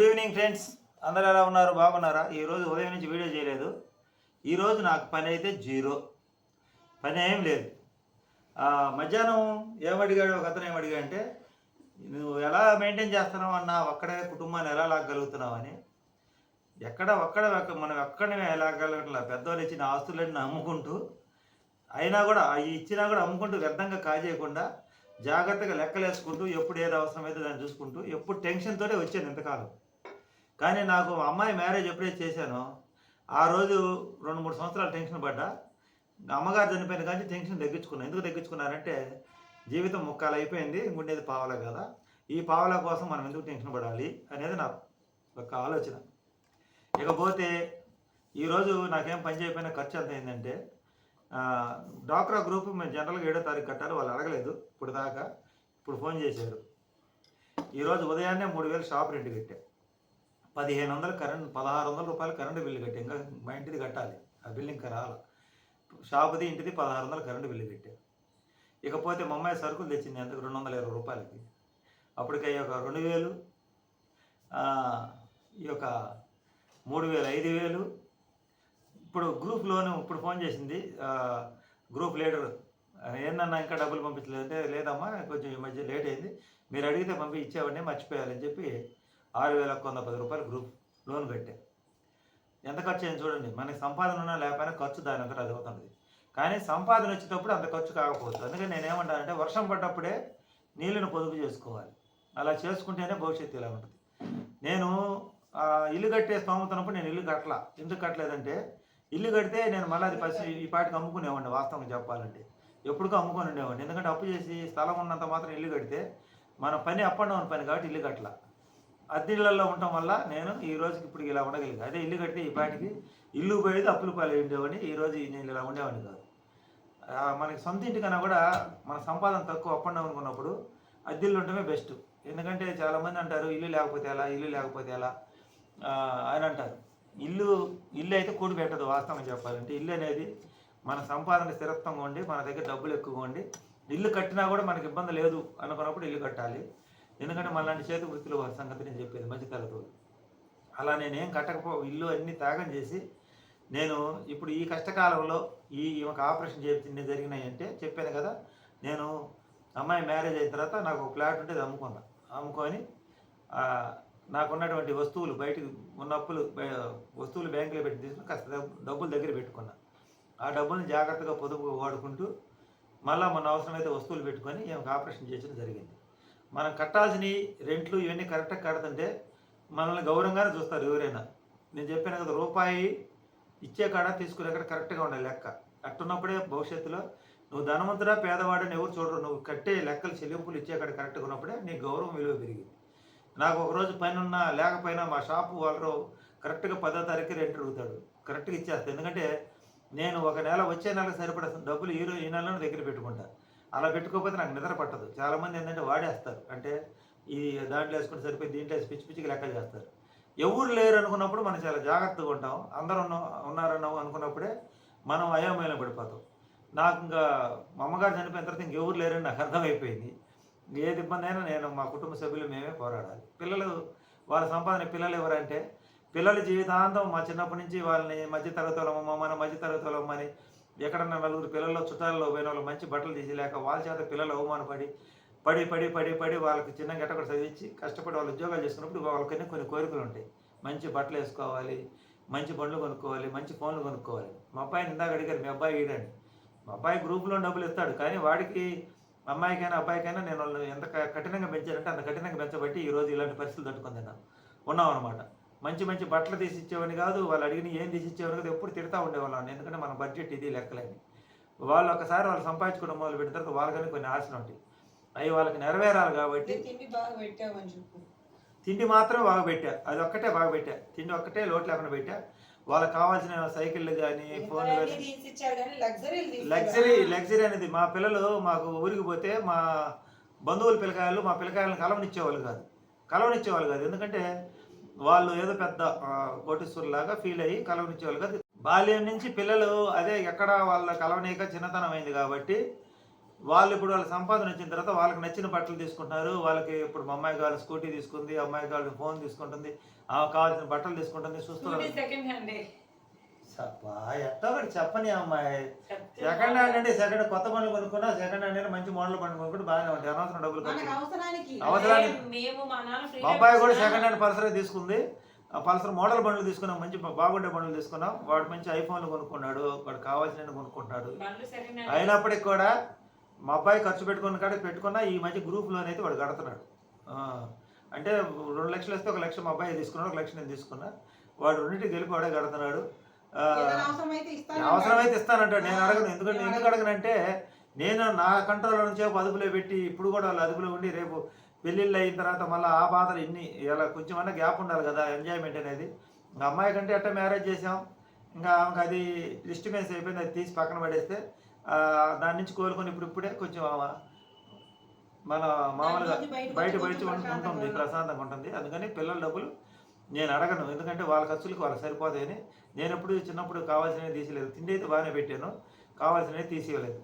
Good evening friends. అందరు ఎలా ఉన్నారు? బాగున్నారా? ఈరోజు ఉదయం నుంచి వీడియో చేయలేదు. ఈరోజు నాకు పని అయితే జీరో. పని ఏం లేదు. మధ్యాహ్నం ఏమడిగాడు ఒక అతను ఏమడిగా అంటే నువ్వు ఎలా మెయింటైన్ చేస్తున్నావు అన్న? ఒక్కడే కుటుంబాన్ని ఎలా లాగలుగుతున్నావు అని. ఎక్కడ ఒక్కడ మనం ఎక్కడనే లాగలగట్లా పెద్దవాళ్ళు ఇచ్చిన ఆస్తులన్నీ అమ్ముకుంటూ అయినా కూడా అవి ఇచ్చినా కూడా అమ్ముకుంటూ వ్యర్థంగా కాజేయకుండా జాగ్రత్తగా లెక్కలేసుకుంటూ ఎప్పుడు ఏది అవసరమైతే దాన్ని చూసుకుంటూ ఎప్పుడు టెన్షన్తోనే వచ్చాను ఇంతకాలం. కానీ నాకు అమ్మాయి మ్యారేజ్ ఎప్పుడైతే చేశానో ఆ రోజు రెండు మూడు సంవత్సరాలు టెన్షన్ పడ్డా. అమ్మగారు చనిపోయిన కానీ టెన్షన్ తగ్గించుకున్నాను ఎందుకు తగ్గించుకున్నారంటే జీవితం ముక్కాలు అయిపోయింది ఉండేది పావల కదా. ఈ పావల కోసం మనం ఎందుకు టెన్షన్ పడాలి అనేది నా ఒక ఆలోచన. ఇకపోతే ఈరోజు నాకేం పని చేయకపోయినా ఖర్చు ఎంత అయిందంటే డాక్రా గ్రూప్ మేము జనరల్గా ఏడో తారీఖు కట్టాలి వాళ్ళు అడగలేదు. ఇప్పుడు దాకా ఇప్పుడు ఫోన్ చేశారు. ఈరోజు ఉదయాన్నే మూడు వేలు షాప్ రెంట్ కట్టా పదిహేను వందలు కరెంట్ పదహారు వందల రూపాయలు కరెంటు బిల్లు కట్టా ఇంకా మా ఇంటిది కట్టాలి. ఆ బిల్లు ఇంకా రాల షాపుది ఇంటిది పదహారు వందలు కరెంటు బిల్లు కట్టాం ఇకపోతే మా అమ్మాయి సరుకులు తెచ్చింది ఎంతకు? రెండు వందల ఇరవై రూపాయలకి. అప్పటికి ఒక రెండు వేలు ఈ యొక్క మూడు వేలు ఐదు వేలు. ఇప్పుడు గ్రూప్లోనే ఇప్పుడు ఫోన్ చేసింది గ్రూప్ లీడర్. ఏందన్నా ఇంకా డబ్బులు పంపించలేదు అంటే లేదమ్మా కొంచెం ఈ మధ్య లేట్ అయింది. మీరు అడిగితే పంపి ఇచ్చేవాడిని మర్చిపోయాలని చెప్పి ఆరు వేల ఒక్క వంద పది రూపాయలు గ్రూప్ లోన్ కట్టే ఎంత ఖర్చు అయింది చూడండి. మనకి సంపాదన ఉన్నా లేకపోయినా ఖర్చు దాని అంతా అది అవుతుంది. కానీ సంపాదన వచ్చేటప్పుడు అంత ఖర్చు కాకపోవచ్చు. అందుకని నేను ఏమంటానంటే వర్షం పడ్డప్పుడే నీళ్ళను పొదుపు చేసుకోవాలి. అలా చేసుకుంటేనే భవిష్యత్తు ఇలా ఉంటుంది. నేను ఇల్లు కట్టే స్తోమతున్నప్పుడు నేను ఇల్లు కట్టలా. ఎందుకు కట్టలేదంటే ఇల్లు కడితే నేను మళ్ళీ అది పసి ఈ పాటికి అమ్ముకునేవాడిని వాస్తవం చెప్పాలంటే. ఎప్పటికో అమ్ముకొని ఉండేవాడిని. ఎందుకంటే అప్పు చేసి స్థలం ఉన్నంత మాత్రం ఇల్లు కడితే మన పని అప్ అండ్ డౌన్ పని కాబట్టి ఇల్లు కట్టలా. అద్దెళ్ళల్లో ఉండటం వల్ల నేను ఈ రోజుకి ఇప్పుడు ఇలా ఉండగలిగాను. అదే ఇల్లు కట్టి ఈ పాటికి ఇల్లు పోయేది అప్పులు పాలు ఉండేవాడిని ఈ రోజు నేను ఇలా ఉండేవాడిని కాదు. మనకి సొంత ఇంటికన్నా కూడా మన సంపాదన తక్కువ అప్పండం అనుకున్నప్పుడు డౌన్ అద్దెళ్ళు ఉండటమే బెస్ట్ ఎందుకంటే చాలామంది అంటారు ఇల్లు లేకపోతే ఎలా? ఇల్లు లేకపోతే ఎలా? అని అంటారు. ఇల్లు ఇల్లు అయితే కూడి పెట్టదు వాస్తవం చెప్పాలంటే. ఇల్లు అనేది మన సంపాదన స్థిరత్వంగా ఉండి మన దగ్గర డబ్బులు ఎక్కువగా ఉండి ఇల్లు కట్టినా కూడా మనకి ఇబ్బంది లేదు అనుకున్నప్పుడు ఇల్లు కట్టాలి. ఎందుకంటే మళ్ళీ చేతి వృత్తులు వారి సంగతి నేను చెప్పేది మధ్యతరగతి వాళ్ళు. అలా నేనేం కట్టకపో ఇల్లు అన్ని త్యాగం చేసి నేను ఇప్పుడు ఈ కష్టకాలంలో ఈ ఒక ఆపరేషన్ చేయించింది జరిగినాయంటే చెప్పాను కదా నేను అమ్మాయి మ్యారేజ్ అయిన తర్వాత నాకు ఒక ఫ్లాట్ ఉంటే అమ్ముకున్నా అమ్ముకొని నాకున్నటువంటి వస్తువులు బయటకు ఉన్న అప్పులు వస్తువులు బ్యాంకులో పెట్టి తీసుకుని కాస్త డబ్బులు దగ్గర పెట్టుకున్నా. ఆ డబ్బుల్ని జాగ్రత్తగా పొదుపు వాడుకుంటూ మళ్ళీ మన అవసరమైతే వస్తువులు పెట్టుకొని ఈమెకు ఆపరేషన్ చేయడం జరిగింది. మనం కట్టాల్సిన రెంట్లు ఇవన్నీ కరెక్ట్గా కడుతుంటే మనల్ని గౌరవంగానే చూస్తారు ఎవరైనా. నేను చెప్పాను కదా రూపాయి ఇచ్చే కాడ తీసుకునే కాడ కరెక్ట్గా ఉండాలి లెక్క. అట్టున్నప్పుడే భవిష్యత్తులో నువ్వు ధనవంతుడా పేదవాడని ఎవరు చూడరు. నువ్వు కట్టే లెక్కలు చెల్లింపులు ఇచ్చే కాడ కరెక్ట్గా ఉన్నప్పుడే నీ గౌరవం విలువ పెరిగింది. నాకు ఒకరోజు పని ఉన్నా లేకపోయినా మా షాపు వాళ్ళు కరెక్ట్గా పదో తారీఖు రెంట్ అడుగుతాడు. కరెక్ట్గా ఇచ్చేస్తాను ఎందుకంటే నేను ఒక నెల వచ్చే నెలకు సరిపడా డబ్బులు ఈ రోజు ఈ నెలలో దగ్గర పెట్టుకుంటాను అలా పెట్టుకోకపోతే నాకు నిద్ర పట్టదు. చాలామంది ఏంటంటే వాడేస్తారు. అంటే ఈ దాంట్లో వేసుకుంటే సరిపోయి దీంట్లో వేసి పిచ్చి పిచ్చికి లెక్క చేస్తారు. ఎవరు లేరు అనుకున్నప్పుడు మనం చాలా జాగ్రత్తగా ఉంటాం. అందరూ ఉన్న అనుకున్నప్పుడే మనం అయోమయంలో పడిపోతాం. నాకు ఇంకా మా అమ్మగారు చనిపోయిన తర్వాత ఇంకెవరు లేరని నాకు అర్థమైపోయింది. ఏది ఇబ్బంది అయినా నేను మా కుటుంబ సభ్యులు మేమే పోరాడాలి. పిల్లలు వాళ్ళ సంపాదన పిల్లలు ఎవరంటే పిల్లల జీవితాంతం మా చిన్నప్పటి నుంచి వాళ్ళని మధ్య తరగతులమ్మ మన మధ్య తరగతులమ్మని ఎక్కడన్నా నలుగురు పిల్లల్లో చుట్టాలలో పోయిన వాళ్ళు మంచి బట్టలు తీసి లేక వాళ్ళ చేత పిల్లలు అవమానపడి పడి పడి పడి పడి వాళ్ళకి చిన్న గట్ట కూడా చదివించి కష్టపడి వాళ్ళు ఉద్యోగాలు చేసుకున్నప్పుడు వాళ్ళకన్నీ కొన్ని కోరికలు ఉంటాయి. మంచి బట్టలు వేసుకోవాలి మంచి బండ్లు కొనుక్కోవాలి మంచి ఫోన్లు కొనుక్కోవాలి. మా అబ్బాయిని ఇందాక అడిగారు మీ అబ్బాయి ఈడండి మా అబ్బాయి గ్రూప్లో డబ్బులు ఇస్తాడు కానీ వాడికి అమ్మాయికైనా అబ్బాయికైనా నేను వాళ్ళని ఎంత కఠినంగా పెంచానంటే అంత కఠినంగా పెంచబట్టి ఈ రోజు ఇలాంటి పరిస్థితులు తట్టుకుంది నేను ఉన్నాం అనమాట మంచి మంచి బట్టలు తీసి ఇచ్చేవాడిని కాదు వాళ్ళు అడిగిన ఏం తీసి ఇచ్చేవాడిని కాదు ఎప్పుడు తిడతా ఉండేవాళ్ళం. ఎందుకంటే మన బడ్జెట్ ఇది లెక్కలేని. వాళ్ళు ఒకసారి వాళ్ళు సంపాదించుకోవడం మొదలు పెట్టిన తర్వాత వాళ్ళకని కొన్ని ఆశలు ఉంటాయి. అవి వాళ్ళకి నెరవేరాలి కాబట్టి తిండి మాత్రం బాగా పెట్టా. అది ఒక్కటే బాగా పెట్టా. తిండి ఒక్కటే లోటు లేకుండా పెట్టా. వాళ్ళకి కావాల్సిన సైకిళ్ళు కానీ ఫోన్లు కానీ లగ్జరీ లగ్జరీ అనేది మా పిల్లలు మాకు ఊరికి పోతే మా బంధువుల పిల్లకాయలు మా పిల్లకాయలను కలవనిచ్చేవాళ్ళు కాదు. కలవనిచ్చేవాళ్ళు కాదు. ఎందుకంటే వాళ్ళు ఏదో పెద్ద కోటీశ్వరులాగా ఫీల్ అయ్యి కలవనిచ్చేవాళ్ళు కాదు. బాల్యం నుంచి పిల్లలు అదే ఎక్కడ వాళ్ళ కలవనీయక చిన్నతనం అయింది కాబట్టి వాళ్ళు ఇప్పుడు వాళ్ళ సంపాదన వచ్చిన తర్వాత వాళ్ళకి నచ్చిన బట్టలు తీసుకుంటున్నారు. వాళ్ళకి ఇప్పుడు మా అమ్మాయి కావాలి స్కూటీ తీసుకుంది అమ్మాయి కావాలి ఫోన్ తీసుకుంటుంది కావాల్సిన బట్టలు తీసుకుంటుంది చూస్తున్నారు. సబ్బా ఎట్టో ఒకటి చెప్పని అమ్మాయి. సెకండ్ హ్యాండ్ అంటే సెకండ్ కొత్త బండ్లు కొనుక్కున్నా సెకండ్ హ్యాండ్ అంటే మంచి మోడల్ బండ్లు కొనుక్కుంటే బాగానే ఉంటాయి. అనవసరం డబ్బులు అవసరానికి. అబ్బాయి కూడా సెకండ్ హ్యాండ్ పల్సర్ తీసుకుంది. ఆ పల్సర్ మోడల్ బండ్లు తీసుకున్నాం మంచి బాగుండే బండ్లు తీసుకున్నాం. వాడు మంచి ఐఫోన్లు కొనుక్కున్నాడు వాడు కావాల్సిన కొనుక్కుంటాడు అయినప్పటికి కూడా మా అబ్బాయి ఖర్చు పెట్టుకున్న కాడ పెట్టుకున్నా ఈ మధ్య గ్రూప్ లోన్ అయితే వాడు కడుతున్నాడు. అంటే రెండు లక్షలు వస్తే ఒక లక్ష మా అబ్బాయి తీసుకున్నాడు ఒక లక్ష నేను తీసుకున్నా. వాడు రెండింటికి గెలిపి వాడే కడుతున్నాడు. అవసరమైతే ఇస్తాను అవసరమైతే ఇస్తానంటాడు. నేను అడగను. ఎందుకంటే ఎందుకు అడగనంటే నేను నా కంట్రోల్లో నుంచే అదుపులో పెట్టి ఇప్పుడు కూడా వాళ్ళు అదుపులో ఉండి రేపు పెళ్ళిళ్ళు అయిన తర్వాత మళ్ళీ ఆ బాధలు ఇన్ని ఇలా కొంచెమన్నా గ్యాప్ ఉండాలి కదా ఎంజాయ్మెంట్ అనేది. ఇంకా అమ్మాయి కంటే అట్ట మ్యారేజ్ చేసాం ఇంకా ఆమెకు అది డిస్టర్బెన్స్ అయిపోయింది అది తీసి పక్కన పడేస్తే దాని నుంచి కోలుకొని ఇప్పుడు ఇప్పుడే కొంచెం మన మామూలుగా బయట బయట కొంచెం ఉంటుంది ప్రశాంతంగా ఉంటుంది. అందుకని పిల్లల డబ్బులు నేను అడగను ఎందుకంటే వాళ్ళ ఖర్చులకు వాళ్ళకి సరిపోతాయని నేను ఎప్పుడు చిన్నప్పుడు కావాల్సినవి తీసేయలేదు తిండి అయితే బాగానే పెట్టాను. కావాల్సినవి తీసేయలేదు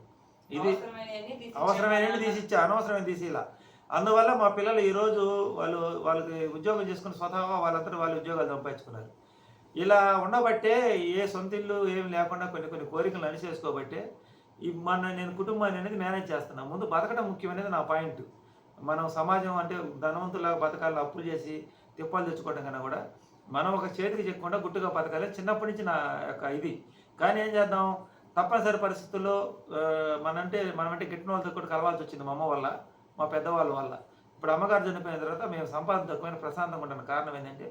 ఇది అవసరమైన ఇచ్చాను. తీసి ఇచ్చా? అనవసరమైన తీసిలా అందువల్ల మా పిల్లలు ఈరోజు వాళ్ళు వాళ్ళకి ఉద్యోగం చేసుకుని స్వతహాగా వాళ్ళంతా వాళ్ళు ఉద్యోగాలు సంపాదించుకున్నారు. ఇలా ఉండబట్టే ఏ సొంత ఇల్లు ఏం లేకుండా కొన్ని కొన్ని కోరికలు అణిచేసుకోబట్టే ఈ మన నేను కుటుంబాన్ని అనేది మేనేజ్ చేస్తున్నాను ముందు బతకడం ముఖ్యమనేది నా పాయింట్. మనం సమాజం అంటే ధనవంతులాగా బతకాలని అప్పులు చేసి తిప్పాలు తెచ్చుకోవడం కన్నా కూడా మనం ఒక చేతికి చెక్కకుండా గుట్టుగా బతకాలి. చిన్నప్పటి నుంచి నా యొక్క ఇది. కానీ ఏం చేద్దాం? తప్పనిసరి పరిస్థితుల్లో మనంటే మనమంటే గిట్టిన వాళ్ళతో కూడా కలవాల్సి వచ్చింది మా అమ్మ వల్ల మా పెద్దవాళ్ళ వల్ల. ఇప్పుడు అమ్మగారు చనిపోయిన తర్వాత మేము సంపాదన తక్కువైన ప్రశాంతంగా ఉండడానికి కారణం ఏంటంటే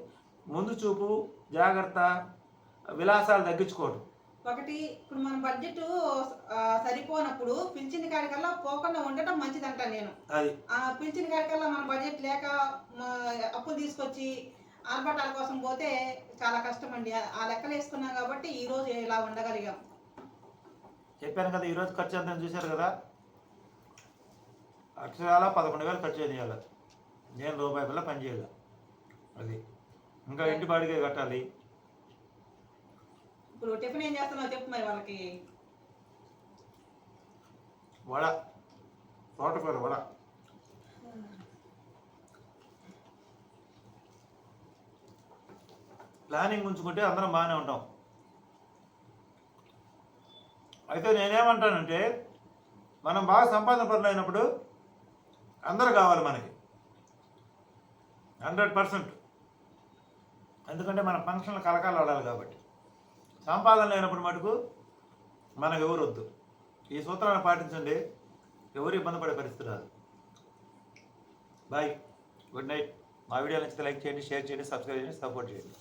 ముందు చూపు జాగ్రత్త విలాసాలు తగ్గించుకోవడం ఒకటి ఇప్పుడు మన బడ్జెట్ సరిపోనప్పుడు పింఛన్ కాడికల్లా పోకుండా ఉండటం మంచిదంట నేను. అది. ఆ పింఛన్ కాడికల్లా మన బడ్జెట్ లేక అప్పులు తీసుకొచ్చి ఆర్భాటాల కోసం పోతే చాలా కష్టం అండి ఆ- ఆ లెక్కలు వేసుకున్నాం కాబట్టి ఈ రోజు ఇలా ఉండగలిగాం. చెప్పాను కదా ఈరోజు ఖర్చు ఎంత చూశారు కదా? అక్షరాల పదకొండు వేలు ఖర్చు చేయాలి నేను రూపాయి పిల్ల పని చేయాలి అది. ఇంకా ఇంటి బాడిగే కట్టాలి. ఇప్పుడు టిఫిన్ ఏం చేస్తున్నావు చెప్పు మరి వాళ్ళకి. వడ. తోటకూర వడ. ప్లానింగ్ ఉంచుకుంటే అందరం బాగానే ఉంటాం. అయితే నేనేమంటానంటే మనం బాగా సంపాదన పనులు అయినప్పుడు అందరూ కావాలి మనకి. Hundred percent. ఎందుకంటే మన ఫంక్షన్లు కలకాలు ఆడాలి కాబట్టి. సంపాదన లేనప్పుడు మటుకు మనకు ఎవరు వద్దు ఈ సూత్రాన్ని పాటించండి. ఎవరు ఇబ్బంది పడే పరిస్థితి రాదు. బాయ్ గుడ్ నైట్ మా వీడియో నచ్చితే లైక్ చేయండి షేర్ చేయండి సబ్స్క్రైబ్ చేయండి సపోర్ట్ చేయండి.